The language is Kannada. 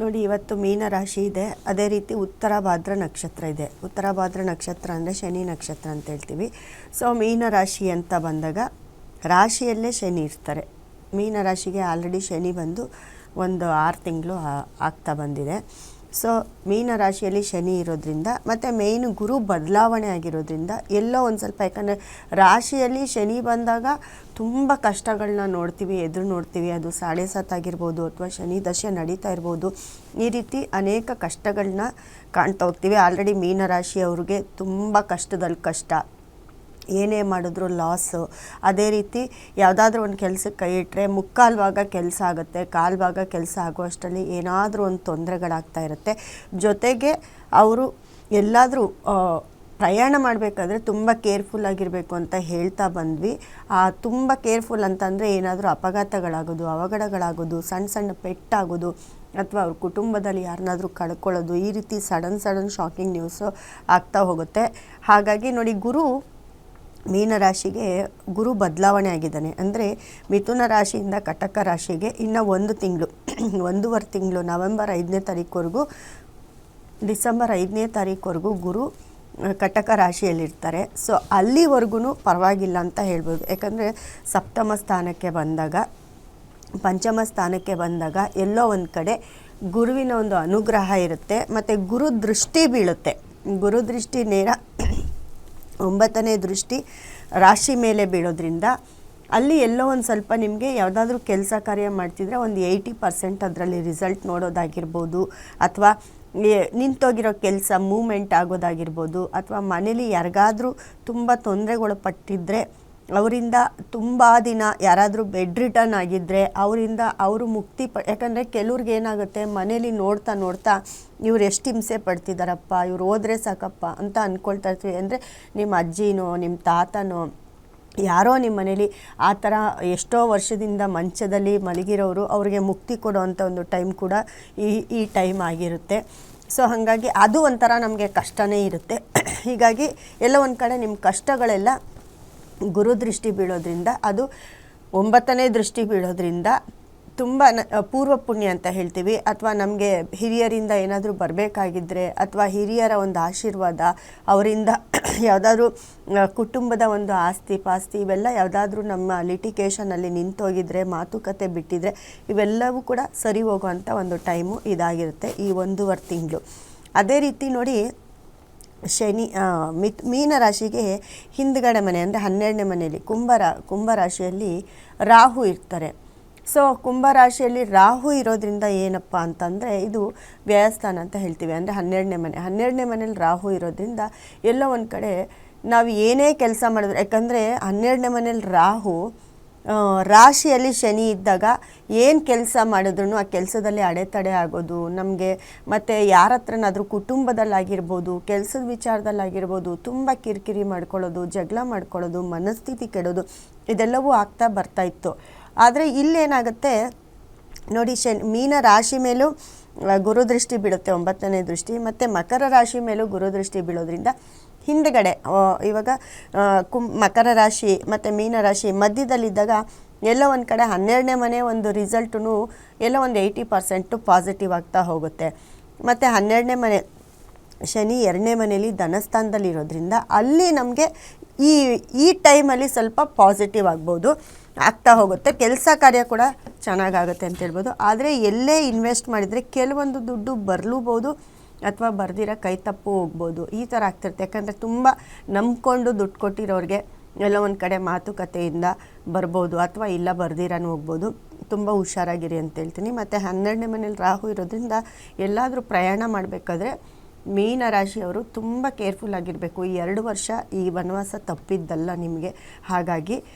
ನೋಡಿ, ಇವತ್ತು ಮೀನ ರಾಶಿ ಇದೆ. ಅದೇ ರೀತಿ ಉತ್ತರ ಭಾದ್ರ ನಕ್ಷತ್ರ ಇದೆ. ಉತ್ತರ ಭಾದ್ರ ನಕ್ಷತ್ರ ಅಂದರೆ ಶನಿ ನಕ್ಷತ್ರ ಅಂತ ಹೇಳ್ತೀವಿ. ಸೊ ಮೀನ ರಾಶಿ ಅಂತ ಬಂದಾಗ ರಾಶಿಯಲ್ಲೇ ಶನಿ ಇರ್ತಾರೆ. ಮೀನ ರಾಶಿಗೆ ಆಲ್ರೆಡಿ ಶನಿ ಬಂದು ಒಂದು ಆರು ತಿಂಗಳು ಆಗ್ತಾ ಬಂದಿದೆ. ಸೊ, ಮೀನ ರಾಶಿಯಲ್ಲಿ ಶನಿ ಇರೋದ್ರಿಂದ, ಮತ್ತು ಮೇಯ್ನು ಗುರು ಬದಲಾವಣೆ ಆಗಿರೋದ್ರಿಂದ, ಎಲ್ಲೋ ಒಂದು ಸ್ವಲ್ಪ, ಯಾಕಂದರೆ ರಾಶಿಯಲ್ಲಿ ಶನಿ ಬಂದಾಗ ತುಂಬ ಕಷ್ಟಗಳನ್ನ ನೋಡ್ತೀವಿ, ಎದುರು ನೋಡ್ತೀವಿ. ಅದು ಸಾಡೆ ಸತ್ತಾಗಿರ್ಬೋದು ಅಥವಾ ಶನಿ ದಶೆ ನಡೀತಾ ಇರ್ಬೋದು. ಈ ರೀತಿ ಅನೇಕ ಕಷ್ಟಗಳನ್ನ ಕಾಣ್ತಾ ಹೋಗ್ತೀವಿ. ಆಲ್ರೆಡಿ ಮೀನ ರಾಶಿಯವ್ರಿಗೆ ತುಂಬ ಕಷ್ಟದಲ್ಲಿ ಕಷ್ಟ. ಏನೇ ಮಾಡಿದ್ರು ಲಾಸು ಅದೇ ರೀತಿ ಯಾವುದಾದ್ರೂ ಒಂದು ಕೆಲಸಕ್ಕೆ ಕೈ ಇಟ್ಟರೆ ಮುಕ್ಕಾಲು ಭಾಗ ಕೆಲಸ ಆಗುತ್ತೆ, ಕಾಲು ಭಾಗ ಕೆಲಸ ಆಗುವಷ್ಟರಲ್ಲಿ ಏನಾದರೂ ಒಂದು ತೊಂದರೆಗಳಾಗ್ತಾ ಇರುತ್ತೆ. ಜೊತೆಗೆ ಅವರು ಎಲ್ಲಾದರೂ ಪ್ರಯಾಣ ಮಾಡಬೇಕಾದ್ರೆ ತುಂಬ ಕೇರ್ಫುಲ್ ಆಗಿರಬೇಕು ಅಂತ ಹೇಳ್ತಾ ಬಂದ್ವಿ. ಆ, ತುಂಬ ಕೇರ್ಫುಲ್ ಅಂತಂದರೆ ಏನಾದರೂ ಅಪಘಾತಗಳಾಗೋದು, ಅವಘಡಗಳಾಗೋದು ಸಣ್ಣ ಸಣ್ಣ ಪೆಟ್ಟಾಗೋದು, ಅಥವಾ ಅವ್ರ ಕುಟುಂಬದಲ್ಲಿ ಯಾರನ್ನಾದರೂ ಕಳ್ಕೊಳ್ಳೋದು, ಈ ರೀತಿ ಸಡನ್ ಸಡನ್ ಶಾಕಿಂಗ್ ನ್ಯೂಸು ಆಗ್ತಾ ಹೋಗುತ್ತೆ. ಹಾಗಾಗಿ ನೋಡಿ ಗುರು ಮೀನರಾಶಿಗೆ ಗುರು ಬದಲಾವಣೆ ಆಗಿದ್ದಾನೆ. ಅಂದರೆ ಮಿಥುನ ರಾಶಿಯಿಂದ ಕಟಕ ರಾಶಿಗೆ ಇನ್ನು ಒಂದು ತಿಂಗಳು, ಒಂದೂವರೆ ತಿಂಗಳು, ನವೆಂಬರ್ ಐದನೇ ತಾರೀಕುವರೆಗೂ ಡಿಸೆಂಬರ್ ಐದನೇ ತಾರೀಕುವರೆಗೂ ಗುರು ಕಟಕ ರಾಶಿಯಲ್ಲಿರ್ತಾರೆ. ಸೊ ಅಲ್ಲಿವರೆಗೂ ಪರವಾಗಿಲ್ಲ ಅಂತ ಹೇಳ್ಬೋದು. ಯಾಕಂದರೆ ಸಪ್ತಮ ಸ್ಥಾನಕ್ಕೆ ಬಂದಾಗ, ಪಂಚಮ ಸ್ಥಾನಕ್ಕೆ ಬಂದಾಗ ಎಲ್ಲೋ ಒಂದು ಕಡೆ ಗುರುವಿನ ಒಂದು ಅನುಗ್ರಹ ಇರುತ್ತೆ, ಮತ್ತು ಗುರು ದೃಷ್ಟಿ ಬೀಳುತ್ತೆ. ಗುರು ದೃಷ್ಟಿ ನೇರ ಒಂಬತ್ತನೇ ದೃಷ್ಟಿ ರಾಶಿ ಮೇಲೆ ಬೀಳೋದ್ರಿಂದ ಅಲ್ಲಿ ಎಲ್ಲೋ ಒಂದು ಸ್ವಲ್ಪ ನಿಮಗೆ ಯಾವುದಾದ್ರೂ ಕೆಲಸ ಕಾರ್ಯ ಮಾಡ್ತಿದ್ರೆ ಒಂದು ಏಯ್ಟಿ ಪರ್ಸೆಂಟ್ ಅದರಲ್ಲಿ ರಿಸಲ್ಟ್ ನೋಡೋದಾಗಿರ್ಬೋದು. ಅಥವಾ ನಿಂತೋಗಿರೋ ಕೆಲಸ ಮೂಮೆಂಟ್ ಆಗೋದಾಗಿರ್ಬೋದು. ಅಥವಾ ಮನೇಲಿ ಯಾರಿಗಾದ್ರೂ ತುಂಬ ತೊಂದರೆಗಳು ಪಟ್ಟಿದ್ರೆ ಅವರಿಂದ ತುಂಬ ದಿನ ಯಾರಾದರೂ ಬೆಡ್ ರಿಟರ್ನ್ ಆಗಿದ್ದರೆ ಅವರಿಂದ ಅವರು ಮುಕ್ತಿ ಪ, ಯಾಕಂದರೆ ಕೆಲವ್ರಿಗೆ ಏನಾಗುತ್ತೆ, ಮನೇಲಿ ನೋಡ್ತಾ ನೋಡ್ತಾ ಇವ್ರು ಎಷ್ಟು ಹಿಂಸೆ ಪಡ್ತಿದ್ದಾರಪ್ಪ ಇವ್ರು ಹೋದರೆ ಸಾಕಪ್ಪ ಅಂತ ಅಂದ್ಕೊಳ್ತಾ ಇರ್ತೀವಿ. ಅಂದರೆ ನಿಮ್ಮ ಅಜ್ಜಿನೋ ನಿಮ್ಮ ತಾತನೋ, ಯಾರೋ ನಿಮ್ಮ ಮನೇಲಿ ಆ ಥರ ಎಷ್ಟೋ ವರ್ಷದಿಂದ ಮಂಚದಲ್ಲಿ ಮಲಗಿರೋರು ಅವ್ರಿಗೆ ಮುಕ್ತಿ ಕೊಡೋವಂಥ ಒಂದು ಟೈಮ್ ಕೂಡ ಈ ಈ ಟೈಮ್ ಆಗಿರುತ್ತೆ. ಸೊ ಹಾಗಾಗಿ ಅದು ಒಂಥರ ನಮಗೆ ಕಷ್ಟನೇ ಇರುತ್ತೆ. ಹೀಗಾಗಿ ಎಲ್ಲ ಒಂದು ಕಡೆ ನಿಮ್ಮ ಕಷ್ಟಗಳೆಲ್ಲ ಗುರು ದೃಷ್ಟಿ ಬೀಳೋದ್ರಿಂದ, ಅದು ಒಂಬತ್ತನೇ ದೃಷ್ಟಿ ಬೀಳೋದ್ರಿಂದ ತುಂಬ ಪೂರ್ವ ಪುಣ್ಯ ಅಂತ ಹೇಳ್ತೀವಿ. ಅಥವಾ ನಮಗೆ ಹಿರಿಯರಿಂದ ಏನಾದರೂ ಬರಬೇಕಾಗಿದ್ದರೆ ಅಥವಾ ಹಿರಿಯರ ಒಂದು ಆಶೀರ್ವಾದ, ಅವರಿಂದ ಯಾವುದಾದ್ರೂ ಕುಟುಂಬದ ಒಂದು ಆಸ್ತಿ, ಪಾಸ್ತಿ, ಇವೆಲ್ಲ ಯಾವುದಾದ್ರೂ ನಮ್ಮ ಲಿಟಿಕೇಷನಲ್ಲಿ ನಿಂತೋಗಿದ್ರೆ, ಮಾತುಕತೆ ಬಿಟ್ಟಿದ್ರೆ, ಇವೆಲ್ಲವೂ ಕೂಡ ಸರಿ ಹೋಗುವಂಥ ಒಂದು ಟೈಮು ಇದಾಗಿರುತ್ತೆ ಈ ಒಂದೂವರೆ ತಿಂಗಳು. ಅದೇ ರೀತಿ ನೋಡಿ ಶನಿ ಮಿತ್ ಮೀನ ರಾಶಿಗೆ ಹಿಂದ್ಗಡೆ ಮನೆ, ಅಂದರೆ ಹನ್ನೆರಡನೇ ಮನೆಯಲ್ಲಿ ಕುಂಭರ, ಕುಂಭರಾಶಿಯಲ್ಲಿ ರಾಹು ಇರ್ತಾರೆ. ಸೊ ಕುಂಭರಾಶಿಯಲ್ಲಿ ರಾಹು ಇರೋದ್ರಿಂದ ಏನಪ್ಪ ಅಂತಂದರೆ, ಇದು ವ್ಯಯಸ್ಥಾನ ಅಂತ ಹೇಳ್ತೀವಿ. ಅಂದರೆ ಹನ್ನೆರಡನೇ ಮನೆ, ಹನ್ನೆರಡನೇ ಮನೇಲಿ ರಾಹು ಇರೋದ್ರಿಂದ ಎಲ್ಲೋ ಒಂದು ಕಡೆ ನಾವು ಏನೇ ಕೆಲಸ ಮಾಡಿದ್ರೆ, ಯಾಕಂದರೆ ಹನ್ನೆರಡನೇ ಮನೇಲಿ ರಾಹು ರಾಶಿಯಲ್ಲಿ ಶನಿ ಇದ್ದಾಗ ಏನು ಕೆಲಸ ಮಾಡಿದ್ರು ಆ ಕೆಲಸದಲ್ಲಿ ಅಡೆತಡೆ ಆಗೋದು, ನಮಗೆ ಮತ್ತು ಯಾರ ಹತ್ರನಾದರೂ ಕುಟುಂಬದಲ್ಲಾಗಿರ್ಬೋದು, ಕೆಲಸದ ವಿಚಾರದಲ್ಲಾಗಿರ್ಬೋದು, ತುಂಬ ಕಿರಿಕಿರಿ ಮಾಡ್ಕೊಳ್ಳೋದು, ಜಗಳ ಮಾಡ್ಕೊಳ್ಳೋದು, ಮನಸ್ಥಿತಿ ಕೆಡೋದು, ಇದೆಲ್ಲವೂ ಆಗ್ತಾ ಬರ್ತಾ ಇತ್ತು. ಆದರೆ ಇಲ್ಲೇನಾಗುತ್ತೆ, ನೋಡಿ ಶನಿ, ಮೀನ ರಾಶಿ ಮೇಲೂ ಗುರುದೃಷ್ಟಿ ಬೀಳುತ್ತೆ ಒಂಬತ್ತನೇ ದೃಷ್ಟಿ, ಮತ್ತು ಮಕರ ರಾಶಿ ಮೇಲೂ ಗುರುದೃಷ್ಟಿ ಬೀಳೋದ್ರಿಂದ ಹಿಂದ್ಗಡೆ ಇವಾಗ ಕುಂ, ಮಕರ ರಾಶಿ ಮತ್ತು ಮೀನ ರಾಶಿ ಮಧ್ಯದಲ್ಲಿದ್ದಾಗ ಎಲ್ಲೋ ಒಂದು ಕಡೆ ಹನ್ನೆರಡನೇ ಮನೆ ಒಂದು ರಿಸಲ್ಟೂ ಎಲ್ಲೋ ಒಂದು ಏಯ್ಟಿ ಪರ್ಸೆಂಟು ಪಾಸಿಟಿವ್ ಆಗ್ತಾ ಹೋಗುತ್ತೆ. ಮತ್ತು ಹನ್ನೆರಡನೇ ಮನೆ, ಶನಿ ಎರಡನೇ ಮನೆಯಲ್ಲಿ ಧನಸ್ಥಾನದಲ್ಲಿ ಇರೋದ್ರಿಂದ ಅಲ್ಲಿ ನಮಗೆ ಈ ಈ ಟೈಮಲ್ಲಿ ಸ್ವಲ್ಪ ಪಾಸಿಟಿವ್ ಆಗ್ಬೋದು, ಆಗ್ತಾ ಹೋಗುತ್ತೆ. ಕೆಲಸ ಕಾರ್ಯ ಕೂಡ ಚೆನ್ನಾಗಾಗುತ್ತೆ ಅಂತ ಹೇಳ್ಬೋದು. ಆದರೆ ಎಲ್ಲೇ ಇನ್ವೆಸ್ಟ್ ಮಾಡಿದರೆ ಕೆಲವೊಂದು ದುಡ್ಡು ಬರಲೂಬೋದು ಅಥವಾ ಬರ್ದಿರೋ ಕೈ ತಪ್ಪು ಹೋಗ್ಬೋದು. ಈ ಥರ ಆಗ್ತಿರುತ್ತೆ. ಯಾಕಂದರೆ ತುಂಬ ನಂಬ್ಕೊಂಡು ದುಡ್ಡು ಕೊಟ್ಟಿರೋರಿಗೆ ಎಲ್ಲೋ ಒಂದು ಕಡೆ ಮಾತುಕತೆಯಿಂದ ಬರ್ಬೋದು ಅಥವಾ ಇಲ್ಲ ಬರ್ದಿರಾನು ಹೋಗ್ಬೋದು. ತುಂಬ ಹುಷಾರಾಗಿರಿ ಅಂತ ಹೇಳ್ತೀನಿ. ಮತ್ತು ಹನ್ನೆರಡನೇ ಮನೇಲಿ ರಾಹು ಇರೋದ್ರಿಂದ ಎಲ್ಲಾದರೂ ಪ್ರಯಾಣ ಮಾಡಬೇಕಾದ್ರೆ ಮೀನ ರಾಶಿಯವರು ತುಂಬ ಕೇರ್ಫುಲ್ ಆಗಿರಬೇಕು. ಈ ಎರಡು ವರ್ಷ ಈ ವನವಾಸ ತಪ್ಪಿದ್ದಲ್ಲ ನಿಮಗೆ. ಹಾಗಾಗಿ